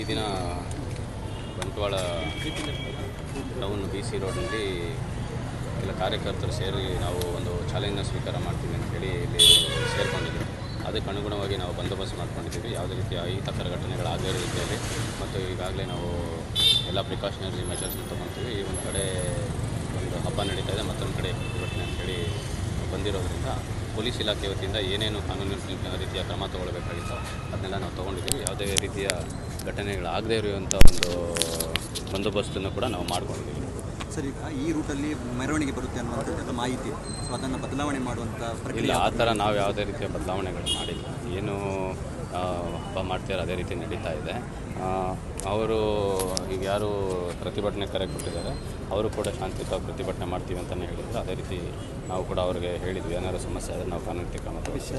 ಈ ದಿನ Bantwal town B C ರೋಡ್ನಲ್ಲಿ ಕೆಲ ಕಾರ್ಯಕರ್ತರು ಸೇರಿ ನಾವು ಒಂದು ಚಾಲೆಂಜ್ನ ಸ್ವೀಕಾರ ಮಾಡ್ತೀವಿ ಅಂತ ಹೇಳಿ ಇಲ್ಲಿ ಸೇರಿಕೊಂಡಿದ್ದೀವಿ. ಅದಕ್ಕೆ ಅನುಗುಣವಾಗಿ ನಾವು ಬಂದೋಬಸ್ತ್ ಮಾಡ್ಕೊಂಡಿದ್ದೀವಿ. ಯಾವುದೇ ರೀತಿಯ ಅಹಿತಕರ ಘಟನೆಗಳಾಗದೇ ರೀತಿಯಲ್ಲಿ. ಮತ್ತು ಈಗಾಗಲೇ ನಾವು ಎಲ್ಲ ಪ್ರಿಕಾಷನರಿ ಮೆಷರ್ಸ್ನ ತೊಗೊತೀವಿ. ಈ ಒಂದು ಕಡೆ ಒಂದು ಹಬ್ಬ ನಡೀತಾ ಇದೆ. ಮತ್ತೊಂದು ಕಡೆ ಪ್ರತಿಭಟನೆ ಅಂತೇಳಿ ಬಂದಿರೋದ್ರಿಂದ ಪೊಲೀಸ್ ಇಲಾಖೆ ವತಿಯಿಂದ ಏನೇನು ಕಾನೂನು ರೀತಿಯ ಕ್ರಮ ತೊಗೊಳ್ಬೇಕಾಗಿತ್ತು ಅದನ್ನೆಲ್ಲ ನಾವು ತೊಗೊಂಡಿದ್ದೀವಿ. ಯಾವುದೇ ರೀತಿಯ ಘಟನೆಗಳಾಗದೇ ಇರುವಂಥ ಒಂದು ಬಂದೋಬಸ್ತನ್ನು ಕೂಡ ನಾವು ಮಾಡ್ಕೊಂಡಿದ್ದೀವಿ. ಸರ್ ಈಗ ಈ ರೂಟಲ್ಲಿ ಮೆರವಣಿಗೆ ಬರುತ್ತೆ ಅನ್ನುವಂಥದ್ದು ಮಾಹಿತಿ. ಸೊ ಅದನ್ನು ಬದಲಾವಣೆ ಮಾಡುವಂಥ ಇಲ್ಲ ಆ ಥರ ನಾವು ಯಾವುದೇ ರೀತಿಯ ಬದಲಾವಣೆಗಳು ಮಾಡಿಲ್ಲ. ಏನು ಆ, ಹಬ್ಬ ಮಾಡ್ತೀರ ಅದೇ ರೀತಿ ನಡೀತಾ ಇದೆ. ಆ, ಅವರು ಈಗ ಯಾರು ಪ್ರತಿಭಟನೆ ಕರೆ ಕೊಟ್ಟಿದ್ದಾರೆ ಅವರು ಕೂಡ ಶಾಂತಿಯುತ ಪ್ರತಿಭಟನೆ ಮಾಡ್ತೀವಿ ಅಂತಲೇ ಹೇಳಿದ್ರು. ಅದೇ ರೀತಿ ನಾವು ಕೂಡ ಅವ್ರಿಗೆ ಹೇಳಿದ್ವಿ. ಏನಾದರೂ ಸಮಸ್ಯೆ ಆದರೆ ನಾವು ಕಾನೂನು ಕ್ರಮ ತಗೊಳ್ತೀವಿ.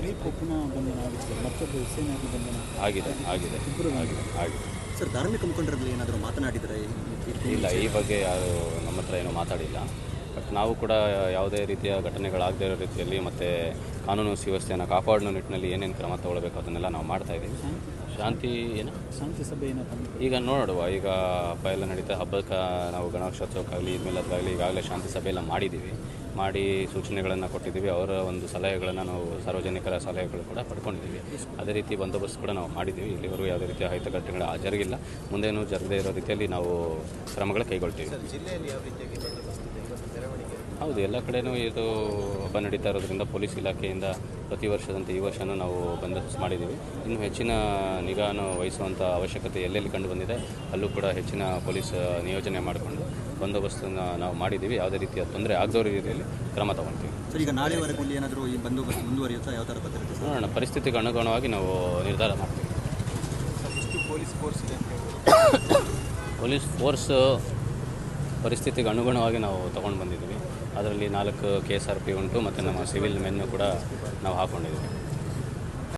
ಆಗಿದೆ ಆಗಿದೆ ಆಗಿದೆ ಆಗಿದೆ. ಸರ್ ಧಾರ್ಮಿಕ ಮುಖಂಡರಲ್ಲಿ ಏನಾದರೂ ಮಾತನಾಡಿದರೆ ಇಲ್ಲ ಈ ಬಗ್ಗೆ ಯಾರು ನಮ್ಮ ಹತ್ರ ಏನೂ ಮಾತಾಡಿಲ್ಲ. ಬಟ್ ನಾವು ಕೂಡ ಯಾವುದೇ ರೀತಿಯ ಘಟನೆಗಳಾಗದೇ ಇರೋ ರೀತಿಯಲ್ಲಿ ಮತ್ತು ಕಾನೂನು ವ್ಯವಸ್ಥೆಯನ್ನು ಕಾಪಾಡೋ ನಿಟ್ಟಿನಲ್ಲಿ ಏನೇನು ಕ್ರಮ ತಗೊಳ್ಬೇಕು ಅದನ್ನೆಲ್ಲ ನಾವು ಮಾಡ್ತಾ ಇದ್ದೀವಿ. ಶಾಂತಿ ಏನು? ಶಾಂತಿ ಸಭೆ ಏನಪ್ಪ ಈಗ ನೋಡುವ ಈಗ ಹಬ್ಬ ಎಲ್ಲ ನಡೀತಾ ಹಬ್ಬಕ್ಕೆ ನಾವು ಗಣೇಶೋತ್ಸವಕ್ಕಾಗಲಿ ಇದ್ಮೇಲದಾಗಲಿ ಈಗಾಗಲೇ ಶಾಂತಿ ಸಭೆ ಎಲ್ಲ ಮಾಡಿದ್ದೀವಿ. ಮಾಡಿ ಸೂಚನೆಗಳನ್ನು ಕೊಟ್ಟಿದ್ದೀವಿ. ಅವರ ಒಂದು ಸಲಹೆಗಳನ್ನು ನಾವು ಸಾರ್ವಜನಿಕರ ಸಲಹೆಗಳು ಕೂಡ ಪಡ್ಕೊಂಡಿದ್ದೀವಿ. ಅದೇ ರೀತಿ ಬಂದೋಬಸ್ತ್ ಕೂಡ ನಾವು ಮಾಡಿದ್ದೀವಿ. ಇಲ್ಲಿವರೆಗೂ ಯಾವುದೇ ರೀತಿಯ ಅಹಿತ ಘಟನೆಗಳು ಜರುಗಿಲ್ಲ. ಮುಂದೇನು ಜರಗದೇ ಇರೋ ರೀತಿಯಲ್ಲಿ ನಾವು ಕ್ರಮಗಳು ಕೈಗೊಳ್ತೀವಿ. ಹೌದು ಎಲ್ಲ ಕಡೆನೂ ಇದು ಹಬ್ಬ ನಡೀತಾ ಇರೋದ್ರಿಂದ ಪೊಲೀಸ್ ಇಲಾಖೆಯಿಂದ ಪ್ರತಿ ವರ್ಷದಂತೆ ಈ ವರ್ಷನೂ ನಾವು ಬಂದೋಬಸ್ತ್ ಮಾಡಿದ್ದೀವಿ. ಇನ್ನು ಹೆಚ್ಚಿನ ನಿಗಾನು ವಹಿಸುವಂಥ ಅವಶ್ಯಕತೆ ಎಲ್ಲೆಲ್ಲಿ ಕಂಡು ಬಂದಿದೆ ಅಲ್ಲೂ ಕೂಡ ಹೆಚ್ಚಿನ ಪೊಲೀಸ್ ನಿಯೋಜನೆ ಮಾಡಿಕೊಂಡು ಬಂದೋಬಸ್ತನ್ನು ನಾವು ಮಾಡಿದ್ದೀವಿ. ಯಾವುದೇ ರೀತಿಯ ತೊಂದರೆ ಆಗದೋ ರೀತಿಯಲ್ಲಿ ಕ್ರಮ ತಗೊಳ್ತೀವಿ. ಸರ್ ಈಗ ನಾಳೆವರೆಗೂ ಇಲ್ಲಿ ಏನಾದರೂ ಈ ಬಂದೋಬಸ್ತ್ ಮುಂದುವರಿಯುತ್ತಾ? ಯಾವ ಥರ ಸರ್? ನೋಡೋಣ ಪರಿಸ್ಥಿತಿಗೆ ಅನುಗುಣವಾಗಿ ನಾವು ನಿರ್ಧಾರ ಮಾಡ್ತೀವಿ. ಪೊಲೀಸ್ ಫೋರ್ಸ್ ಪೊಲೀಸ್ ಫೋರ್ಸ್ ಪರಿಸ್ಥಿತಿಗೆ ಅನುಗುಣವಾಗಿ ನಾವು ತಗೊಂಡು ಬಂದಿದ್ದೀವಿ. ಅದರಲ್ಲಿ ನಾಲ್ಕು ಕೆ ಎಸ್ ಆರ್ ಪಿ ಉಂಟು, ಮತ್ತು ನಮ್ಮ ಸಿವಿಲ್ ಮೆನ್ನು ಕೂಡ ನಾವು ಹಾಕ್ಕೊಂಡಿದ್ದೀವಿ